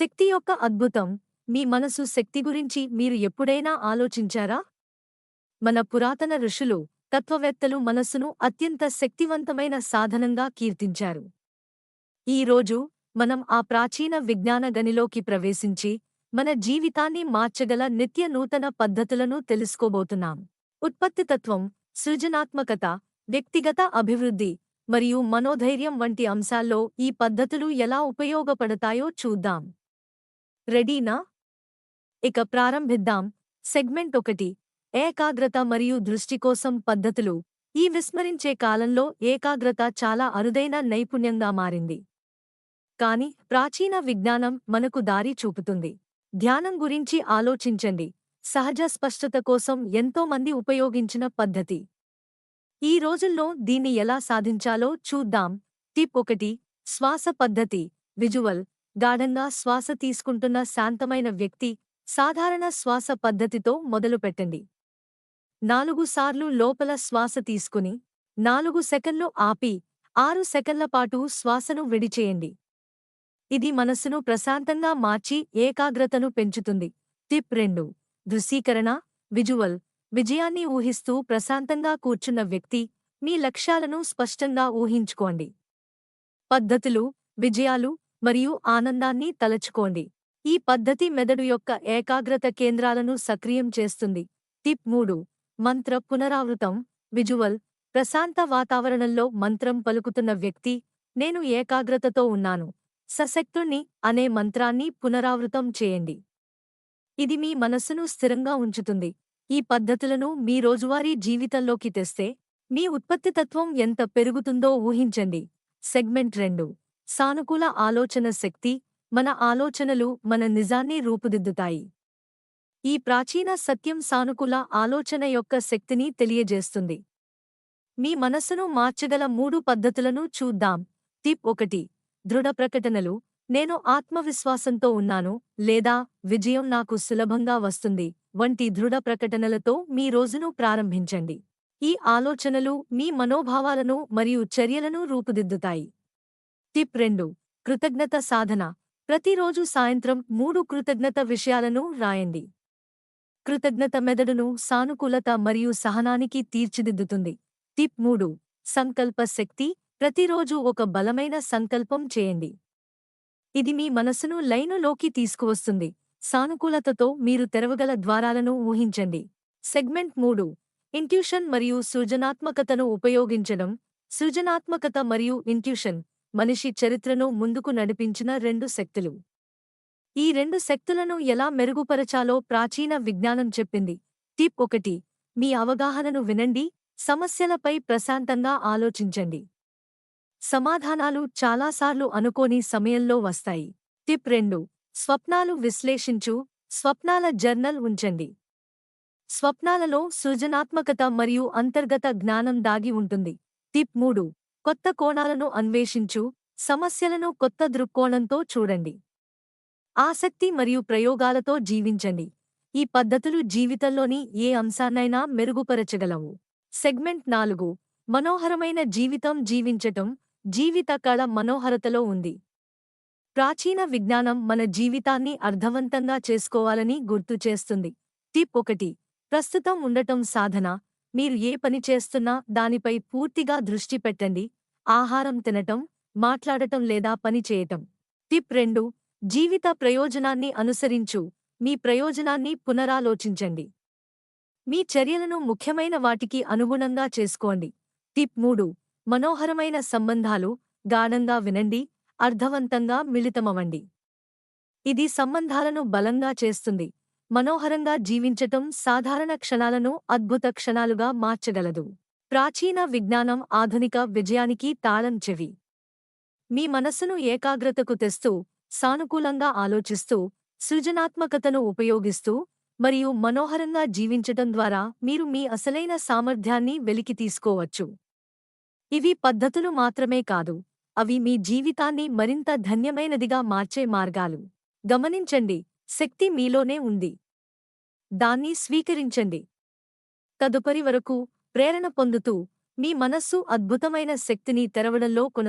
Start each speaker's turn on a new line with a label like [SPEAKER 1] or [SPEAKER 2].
[SPEAKER 1] శక్తి యొక్క అద్భుతం. మీ మనసు శక్తి గురించి మీరు ఎప్పుడైనా ఆలోచించారా? మన పురాతన ఋషులు తత్వవేత్తలు మనస్సును అత్యంత శక్తివంతమైన సాధనంగా కీర్తించారు. ఈ రోజు మనం ఆ ప్రాచీన విజ్ఞాన గనిలోకి ప్రవేశించి మన జీవితాన్ని మార్చగల నిత్య నూతన పద్ధతులను తెలుసుకోబోతున్నాం. ఉత్పత్తితత్వం సృజనాత్మకత వ్యక్తిగత అభివృద్ధి మరియు మనోధైర్యం వంటి అంశాల్లో ఈ పద్ధతులు ఎలా ఉపయోగపడతాయో చూద్దాం. రెడీనా? ఇక ప్రారంభిద్దాం. సెగ్మెంట్ ఒకటి. ఏకాగ్రత మరియు దృష్టి కోసం పద్ధతులు. ఈ విస్మరించే కాలంలో ఏకాగ్రత చాలా అరుదైన నైపుణ్యంగా మారింది. కాని ప్రాచీన విజ్ఞానం మనకు దారి చూపుతుంది. ధ్యానం గురించి ఆలోచించండి. సహజ స్పష్టత కోసం ఎంతోమంది ఉపయోగించిన పద్ధతి. ఈ రోజుల్లో దీన్ని ఎలా సాధించాలో చూద్దాం. టిప్ ఒకటి. శ్వాస పద్ధతి. విజువల్. గాఢంగా శ్వాస తీసుకుంటున్న శాంతమైన వ్యక్తి సాధారణ శ్వాస పద్ధతితో మొదలుపెట్టండి నాలుగు సార్లు లోపల శ్వాస తీసుకుని నాలుగు సెకన్లు ఆపి ఆరు సెకన్ల పాటు శ్వాసను విడిచేయండి. ఇది మనస్సును ప్రశాంతంగా మార్చి ఏకాగ్రతను పెంచుతుంది. టిప్ రెండు దృశ్యీకరణ విజువల్. విజయాన్ని ఊహిస్తూ ప్రశాంతంగా కూర్చున్న వ్యక్తి మీ లక్ష్యాలను స్పష్టంగా ఊహించుకోండి. పద్ధతులు విజయాలు మరియు ఆనందాన్ని తలచుకోండి. ఈ పద్ధతి మెదడు యొక్క ఏకాగ్రత కేంద్రాలను సక్రియం చేస్తుంది. టిప్ మూడు మంత్ర పునరావృతం విజువల్ ప్రశాంత వాతావరణంలో మంత్రం పలుకుతున్న వ్యక్తి నేను ఏకాగ్రతతో ఉన్నాను. సశక్తుణ్ణి అనే మంత్రాన్ని పునరావృతం చేయండి. ఇది మీ మనస్సును స్థిరంగా ఉంచుతుంది. ఈ పద్ధతులను మీ రోజువారీ జీవితంలోకి తెస్తే మీ ఉత్పత్తితత్వం ఎంత పెరుగుతుందో ఊహించండి. సెగ్మెంట్ రెండు సానుకూల ఆలోచన శక్తి మన ఆలోచనలు మన నిజాన్ని రూపుదిద్దుతాయి. ఈ ప్రాచీన సత్యం సానుకూల ఆలోచన యొక్క శక్తిని తెలియజేస్తుంది. మీ మనస్సును మార్చగల మూడు పద్ధతులను చూద్దాం. టిప్ ఒకటి దృఢ ప్రకటనలు. నేను ఆత్మవిశ్వాసంతో ఉన్నాను లేదా విజయం నాకు సులభంగా వస్తుంది వంటి దృఢ ప్రకటనలతో మీ రోజును ప్రారంభించండి. ఈ ఆలోచనలు మీ మనోభావాలను మరియు చర్యలను రూపుదిద్దుతాయి. టిప్ రెండు కృతజ్ఞత సాధన. ప్రతిరోజు సాయంత్రం మూడు కృతజ్ఞత విషయాలను రాయండి. కృతజ్ఞత మెదడును సానుకూలత మరియు సహనానికి తీర్చిదిద్దుతుంది. టిప్ మూడు సంకల్ప శక్తి. ప్రతిరోజు ఒక బలమైన సంకల్పం చేయండి. ఇది మీ మనసును లైనులోకి తీసుకువస్తుంది. సానుకూలతతో మీరు తెరవగల ద్వారాలను ఊహించండి. సెగ్మెంట్ మూడు ఇంట్యూషన్ మరియు సృజనాత్మకతను ఉపయోగించడం. సృజనాత్మకత మరియు ఇంట్యూషన్. మనిషి చరిత్రను ముందుకు నడిపించిన రెండు శక్తులు. ఈ రెండు శక్తులను ఎలా మెరుగుపరచాలో ప్రాచీన విజ్ఞానం చెప్పింది. టిప్ ఒకటి మీ అవగాహనను వినండి సమస్యలపై ప్రశాంతంగా ఆలోచించండి. సమాధానాలు చాలాసార్లు అనుకోని సమయంలో వస్తాయి. టిప్ రెండు స్వప్నాలు విశ్లేషించు స్వప్నాల జర్నల్ ఉంచండి. స్వప్నాలలో సృజనాత్మకత మరియు అంతర్గత జ్ఞానం దాగి ఉంటుంది. టిప్ మూడు కొత్త కోణాలను అన్వేషించు సమస్యలను కొత్త దృక్కోణంతో చూడండి. ఆసక్తి మరియు ప్రయోగాలతో జీవించండి. ఈ పద్ధతులు జీవితంలోని ఏ అంశాన్నైనా మెరుగుపరచగలవు. సెగ్మెంట్ నాలుగు మనోహరమైన జీవితం జీవించటం జీవిత కళ మనోహరతలో ఉంది. ప్రాచీన విజ్ఞానం మన జీవితాన్ని అర్థవంతంగా చేసుకోవాలని గుర్తు చేస్తుంది. టిప్ ఒకటి ప్రస్తుతం ఉండటం సాధన మీరు ఏ పని చేస్తున్నా దానిపై పూర్తిగా దృష్టి పెట్టండి. ఆహారం తినటం మాట్లాడటం లేదా పని చేయటం. టిప్ రెండు జీవిత ప్రయోజనాన్ని అనుసరించు. మీ ప్రయోజనాన్ని పునరాలోచించండి. మీ చర్యలను ముఖ్యమైన వాటికి అనుగుణంగా చేసుకోండి. టిప్ మూడు మనోహరమైన సంబంధాలు గాఢంగా వినండి అర్థవంతంగా మిళితమవండి ఇది సంబంధాలను బలంగా చేస్తుంది. మనోహరంగా జీవించటం సాధారణ క్షణాలను అద్భుత క్షణాలుగా మార్చగలదు. ప్రాచీన విజ్ఞానం ఆధునిక విజయానికి తాళం చెవి. మీ మనస్సును ఏకాగ్రతకు తెస్తూ సానుకూలంగా ఆలోచిస్తూ సృజనాత్మకతను ఉపయోగిస్తూ మరియు మనోహరంగా జీవించటం ద్వారా మీరు మీ అసలైన సామర్థ్యాన్ని వెలికి తీసుకోవచ్చు. ఇవి పద్ధతులు మాత్రమే కాదు అవి మీ జీవితాన్ని మరింత ధన్యమైనదిగా మార్చే మార్గాలు. గమనించండి శక్తి మీలోనే ఉంది. దాన్ని స్వీకరించండి. తదుపరి వరకు ప్రేరణ పొందుతూ మీ మనస్సు అద్భుతమైన శక్తిని తెరవడంలో కొన